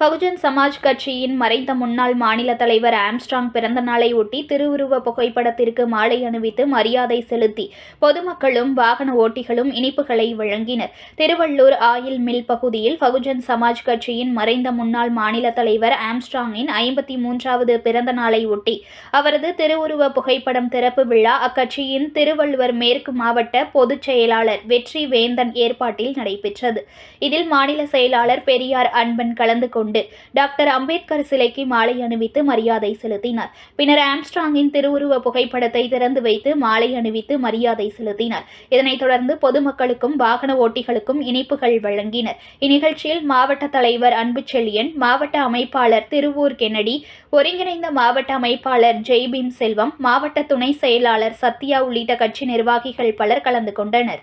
Bahujan Samaj கட்சியின் மறைந்த முன்னாள் மாநில தலைவர் ஆம்ஸ்ட்ராங் பிறந்த நாளை ஒட்டி திருவுருவ புகைப்படத்திற்கு மாலை அணிவித்து மரியாதை செலுத்தி பொதுமக்களும் வாகன ஓட்டிகளும் இனிப்புகளை வழங்கினர். திருவள்ளூர் ஆயில் மில் பகுதியில் பகுஜன் சமாஜ் கட்சியின் மறைந்த முன்னாள் மாநில தலைவர் ஆம்ஸ்ட்ராங்கின் ஐம்பத்தி மூன்றாவது பிறந்த நாளை ஒட்டி அவரது திருவுருவ புகைப்படம் திறப்பு விழா அக்கட்சியின் திருவள்ளுவர் மேற்கு மாவட்ட பொதுச் செயலாளர் வெற்றி வேந்தன் ஏற்பாட்டில் நடைபெற்றது. இதில் மாநில செயலாளர் பெரியார் அன்பன் கலந்து கொண்டு டாக்டர் அம்பேத்கர் சிலைக்கு மாலை அணிவித்து மரியாதை செலுத்தினார். பின்னர் ஆம்ஸ்ட்ராங்கின் திருவுருவ புகைப்படத்தை திறந்து வைத்து மாலை அணிவித்து மரியாதை செலுத்தினார். இதனைத் தொடர்ந்து பொதுமக்களுக்கும் வாகன ஓட்டிகளுக்கும் இனிப்புகள் வழங்கினர். இந்நிகழ்ச்சியில் மாவட்ட தலைவர் அன்பு செல்லியன் மாவட்ட அமைப்பாளர் திருவூர் கென்னடி ஒருங்கிணைந்த மாவட்ட அமைப்பாளர் ஜெய்பீம் செல்வம் மாவட்ட துணை செயலாளர் சத்யா உள்ளிட்ட கட்சி நிர்வாகிகள் பலர் கலந்து கொண்டனர்.